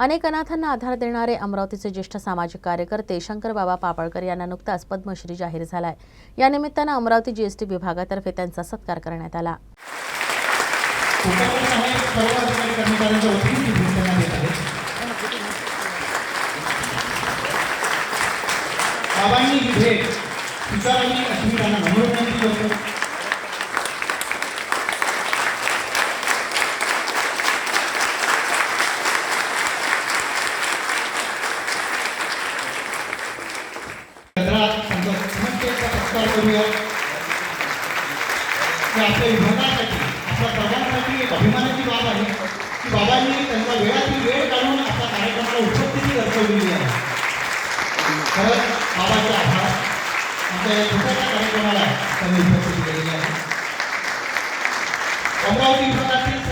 अनेक अनाथांना आधार देणारे अमरावतीचे ज्येष्ठ सामाजिक कार्यकर्ते शंकरबाबा पापळकर यांना नुकताच पद्मश्री जाहीर झालाय. या निमित्तानं अमरावती जीएसटी विभागातर्फे त्यांचा सत्कार करण्यात आला. उपक्रम करूया आपल्या विभागासाठी आपल्या प्रजासाठी एक अभिमानाची बाब आहे की बाबांनी त्यांचा वेळातील वेळ काढून आपल्या कार्यक्रमाला उपस्थिती दर्शवलेली आहे खरंच बाबाचे आभार आमच्या या छोट्याशा कार्यक्रमाला त्यांनी उपस्थिती केलेली आहे अमरावती विभागातील